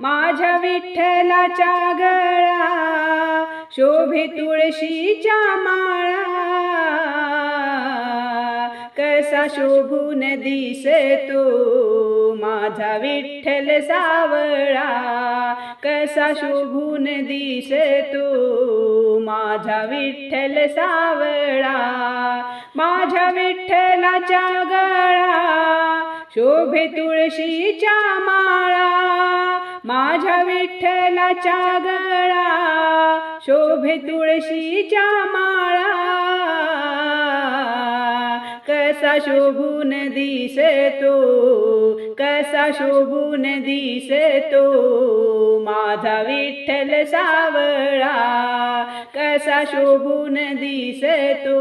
माझ्या विठ्ठलाच्या गळा शोभे तुळशीच्या माळा. कसा शोभून दिसतो माझा विठ्ठल सावळा. कसा शोभून दिसतो माझा विठ्ठल सावळा. माझ्या विठ्ठलाच्या गळा शोभे तुळशीच्या माळा. माझ्या विठ्ठलाच्या गळा शोभे तुळशीच्या माळा. कसा शोभून दिसतो कसा शोभून दिसतो माझा विठ्ठल सावळा. कसा शोभून दिसतो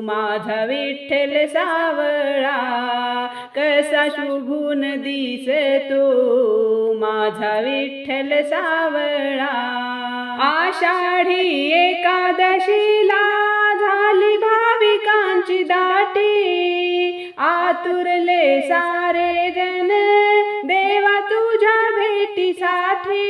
माझा विठ्ठल सावळा. कसा शोभून दिसतो माझा विठ्ठल सावळा. आषाढी एकादशीला झाली भाविकांची दाटी. आतुरले सारे जन देवा तुझ्या भेटीसाठी.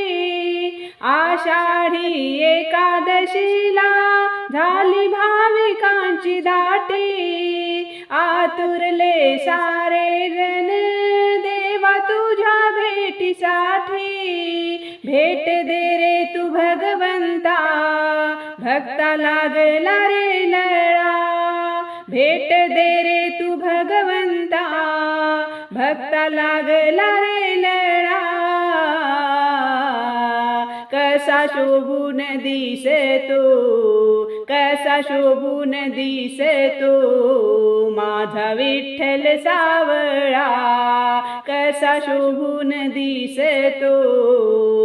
आषाढी एकादशीला झाली भाविकांची दाटी. आतुरले सारे जन तुझ्या भेटीसाठी. भेट दे रे तू भगवंता. भक्ता लागला रे लळा. भेट दे रे तू भगवंता. भक्ता लागला रे लळा. कसा शोभून दिसतो कसा शोभून दिसतो माझा विठ्ठल सावळा कसा शोभून दिसतो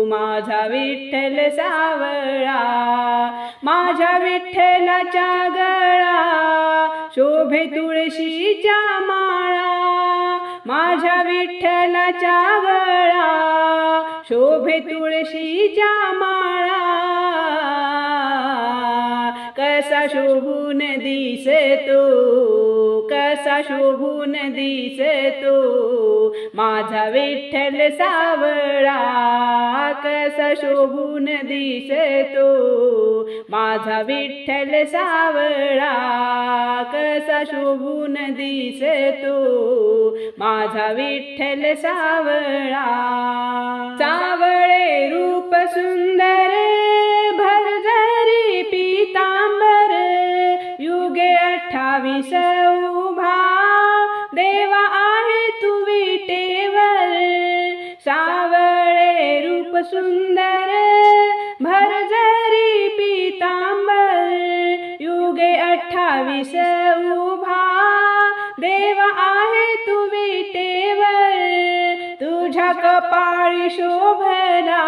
माझा विठ्ठल सावळा माझ्या विठ्ठलाच्या गळा शोभे तुळशीच्या माळा। माझ्या विठ्ठलाच्या गळा शोभे तुळशीच्या माळा। कसा शोभून दिसतो कसा शोभून दिसतो माझा विठ्ठल सावळा कसा शोभून दिसतो माझा विठ्ठल सावळा कसा शोभून दिसतो माझा विठ्ठल सावळा सावळे रूप सुंदर अठ्ठावीस उभा देवा आहे तू विटेवर. सावळे रूप सुंदर भरजरी पितांबर. युगे अठ्ठावीस उभा देवा आहे तू विटेवर. तुझ्या कपाळी शोभला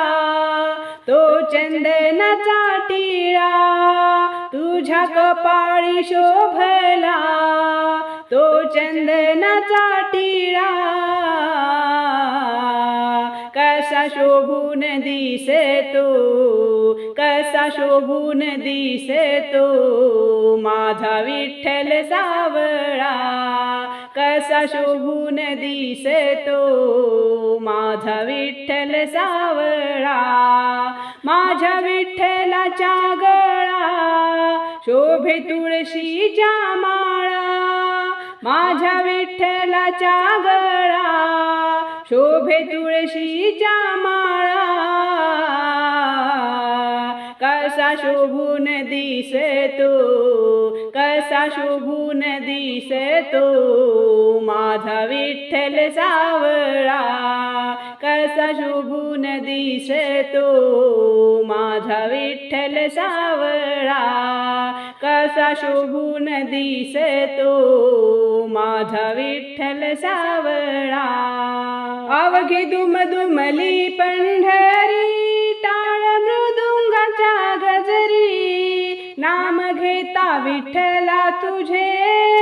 तो चंदनाचा टिळा. कपाळी शोभला तो चंदनाचा टिळा. कसा शोभून दिसतो कसा शोभून दिसतो माझा विठ्ठल सावळा. कसा शोभून दिसतो माझा विठ्ठल सावळा. माझ्या विठ्ठलाच्या गळा शोभे तुळशीच्या माळा माझ्या विठ्ठलाच्या गळा. शोभे तुळशीच्या माळा कसा शोभून दिसतो कसा शोभून दिसतो माझा विठ्ठल सावळा. गजूबून दिसतो माझा विठ्ठल सावळा. कसा शोभून दिसतो माझा विठ्ठल सावळा. अवघी दुमदुमली पंढरी टाळ मृदुंगाच्या गजरी. नाम घेता विठ्ठला तुझे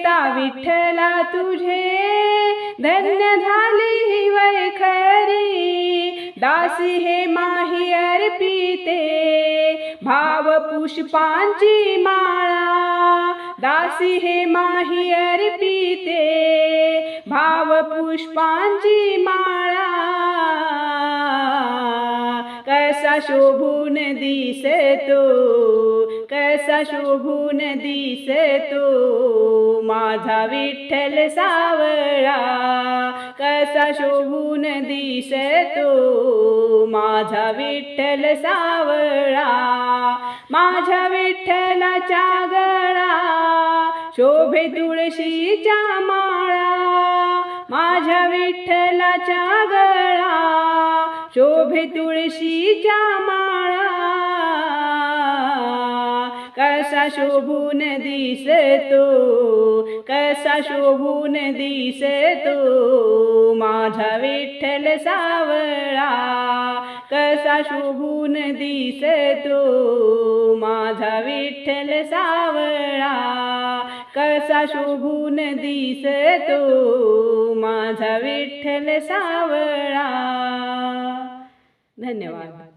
घेता विठ्ठला तुझे. धन्य झाली ही वैखरी. दासी हे माही अर्पिते. भाव पुष्पांची माळा. दासी हे माही अर्पिते. भाव पुष्पांची माळा. कसा शोभून दिसतो कसा शोभून दिसतो माझा विठ्ठल सावळा कसा शोभून दिसतो माझा विठ्ठल सावळा माझ्या विठ्ठलाच्या गळा शोभे तुळशीच्या माळा माझ्या विठ्ठलाच्या गळा शोभे तुळशीच्या माळा. कसा शोभून दिसतो कसा शोभून दिसतो. माझा विठ्ठल सावळा कसा शोभून दिसतो. माझा विठ्ठल सावळा कसा शोभून दिसतो. माझा विठ्ठल सावळा. धन्यवाद